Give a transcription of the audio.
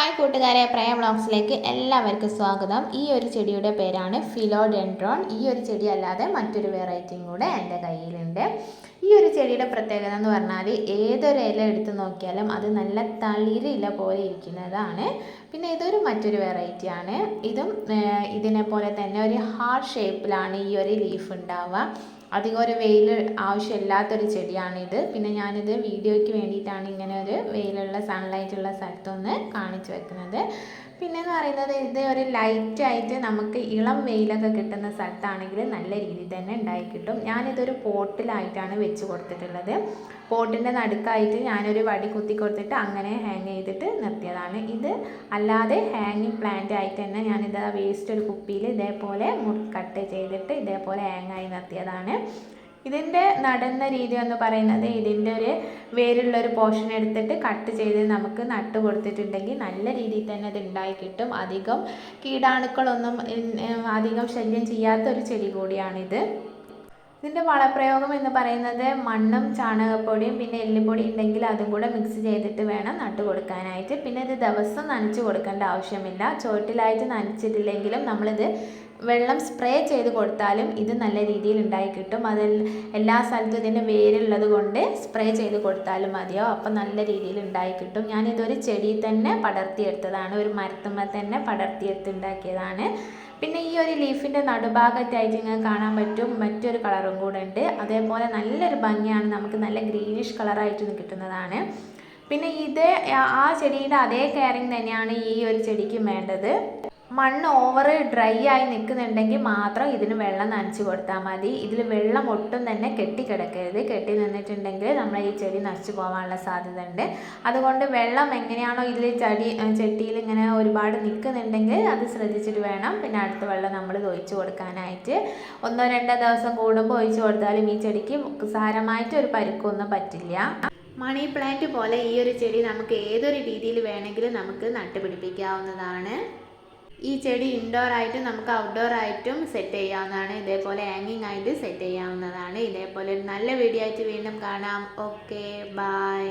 Hi കൂട്ടുകാരെ പ്രയ ബ്ലോഗ്സിലേക്ക് എല്ലാവർക്കും സ്വാഗതം. ഈ ഒരു ചെടിയുടെ പേരാണ് ഫിലോഡെൻഡ്രോൺ. ഈ ഒരു ചെടി അല്ലാതെ മറ്റൊരു വെറൈറ്റിയും കൂടെ എന്റെ കയ്യിലുണ്ട്. ഈ ഒരു ചെടിയുടെ പ്രത്യേകത എന്ന് പറഞ്ഞാൽ ഏതൊരു ഇല എടുത്ത് നോക്കിയാലും അത് നല്ല തളിരില പോലെ ഇരിക്കുന്നതാണ്. പിന്നെ ഇതൊരു മറ്റൊരു വെറൈറ്റിയാണ്. ഇതും ഇതിനെ പോലെ തന്നെ ഒരു ഹാർട്ട് ഷേപ്പിലാണ് ഈ ഒരു ലീഫ് ഉണ്ടാവുക. അധികം ഒരു വെയിൽ ആവശ്യമില്ലാത്തൊരു ചെടിയാണിത്. പിന്നെ ഞാനിത് വീഡിയോയ്ക്ക് വേണ്ടിയിട്ടാണ് ഇങ്ങനെ ഒരു വെയിലുള്ള സൺലൈറ്റ് ഉള്ള സ്ഥലത്തൊന്ന് കാണിച്ചു വെക്കുന്നത്. പിന്നെ എന്ന് പറയുന്നത് ഇത് ഒരു ലൈറ്റായിട്ട് നമുക്ക് ഇളം വെയിലൊക്കെ കിട്ടുന്ന സ്ഥലത്താണെങ്കിൽ നല്ല രീതിയിൽ തന്നെ ഉണ്ടായി കിട്ടും. ഞാനിതൊരു പോട്ടിലായിട്ടാണ് വെച്ച് കൊടുത്തിട്ടുള്ളത്. പോട്ടിന്റെ നടുക്കായിട്ട് ഞാനൊരു വടി കുത്തി കൊടുത്തിട്ട് അങ്ങനെ ഹാങ് ചെയ്തിട്ട് നിർത്തിയതാണ്. ഇത് അല്ലാതെ ഹാങ്ങിങ് പ്ലാന്റ് ആയിട്ട് തന്നെ ഞാനിത് വേസ്റ്റ് ഒരു കുപ്പിയിൽ ഇതേപോലെ കട്ട് ചെയ്തിട്ട് ഇതേപോലെ ഹാങ് ആയി നിർത്തിയതാണ്. ഇതിന്റെ നടുന്ന രീതി എന്ന് പറയുന്നത് ഇതിന്റെ ഒരു വേരുള്ള ഒരു പോർഷൻ എടുത്തിട്ട് കട്ട് ചെയ്ത് നമുക്ക് നട്ട് കൊടുത്തിട്ടുണ്ടെങ്കിൽ നല്ല രീതിയിൽ തന്നെ അത് ഉണ്ടായി കിട്ടും. അധികം കീടാണുക്കളൊന്നും അധികം ശല്യം ചെയ്യാത്ത ഒരു ചെടി കൂടിയാണിത്. ഇതിന്റെ വളപ്രയോഗം എന്ന് പറയുന്നത് മണ്ണും ചാണകപ്പൊടിയും പിന്നെ എല്ലുപൊടി ഉണ്ടെങ്കിൽ അതും കൂടെ മിക്സ് ചെയ്തിട്ട് വേണം നട്ട് കൊടുക്കാനായിട്ട്. പിന്നെ ഇത് ദിവസം നനച്ച് കൊടുക്കേണ്ട ആവശ്യമില്ല. ചോട്ടിലായിട്ട് നനച്ചിട്ടില്ലെങ്കിലും നമ്മളിത് വെള്ളം സ്പ്രേ ചെയ്ത് കൊടുത്താലും ഇത് നല്ല രീതിയിൽ ഉണ്ടായി കിട്ടും. അതിൽ എല്ലാ സ്ഥലത്തും ഇതിന്റെ വേരുള്ളത് കൊണ്ട് സ്പ്രേ ചെയ്ത് കൊടുത്താലും മതിയോ അപ്പം നല്ല രീതിയിൽ ഉണ്ടായി കിട്ടും. ഞാനിതൊരു ചെടി തന്നെ പടർത്തിയെടുത്തതാണ്. ഒരു മരത്തുമ്മ തന്നെ പടർത്തിയെടുത്ത് ഉണ്ടാക്കിയതാണ് പിന്നെ ഈ ഒരു ലീഫിന്റെ നടുഭാഗത്തായിട്ട് നിങ്ങൾക്ക് കാണാൻ പറ്റും. മറ്റൊരു കളറും കൂടെ ഉണ്ട്. അതേപോലെ നല്ലൊരു ഭംഗിയാണ്. നമുക്ക് നല്ല ഗ്രീനിഷ് കളറായിട്ട് കിട്ടുന്നതാണ്. പിന്നെ ഇത് ആ ചെടിയുടെ അതേ കെയറിങ് തന്നെയാണ് ഈ ഒരു ചെടിക്കും വേണ്ടത്. മണ്ണ് ഓവർ ഡ്രൈ ആയി നിൽക്കുന്നുണ്ടെങ്കിൽ മാത്രം ഇതിന് വെള്ളം നനച്ച് കൊടുത്താൽ മതി. ഇതിൽ വെള്ളം ഒട്ടും തന്നെ കെട്ടിക്കിടക്കരുത്. കെട്ടി നിന്നിട്ടുണ്ടെങ്കിൽ നമ്മൾ ഈ ചെടി നശിച്ചു പോകാനുള്ള സാധ്യത ഉണ്ട് അതുകൊണ്ട് വെള്ളം എങ്ങനെയാണോ ഇതിൽ ചെടി ചെട്ടിയിൽ ഇങ്ങനെ ഒരുപാട് നിൽക്കുന്നുണ്ടെങ്കിൽ അത് ശ്രദ്ധിച്ചിട്ട് വേണം. പിന്നെ അടുത്ത വെള്ളം നമ്മൾ ഒഴിച്ചു കൊടുക്കാനായിട്ട്. ഒന്നോ രണ്ടോ ദിവസം കൂടുമ്പോൾ ഒഴിച്ചു കൊടുത്താലും ഈ ചെടിക്ക് സാരമായിട്ട് ഒരു പരുക്കൊന്നും പറ്റില്ല. മണി പ്ലാന്റ് പോലെ ഈ ഒരു ചെടി നമുക്ക് ഏതൊരു രീതിയിൽ വേണമെങ്കിലും നമുക്ക് നട്ടുപിടിപ്പിക്കാവുന്നതാണ്. ഈ ചെടി ഇൻഡോർ ആയിട്ടും നമുക്ക് ഔട്ട്ഡോർ ആയിട്ടും സെറ്റ് ചെയ്യാവുന്നതാണ്. ഇതേപോലെ ഹാങ്ങിങ് ആയിട്ട് സെറ്റ് ചെയ്യാവുന്നതാണ്. ഇതേപോലെ ഒരു നല്ല വീഡിയോ ആയിട്ട് വീണ്ടും കാണാം. Okay bye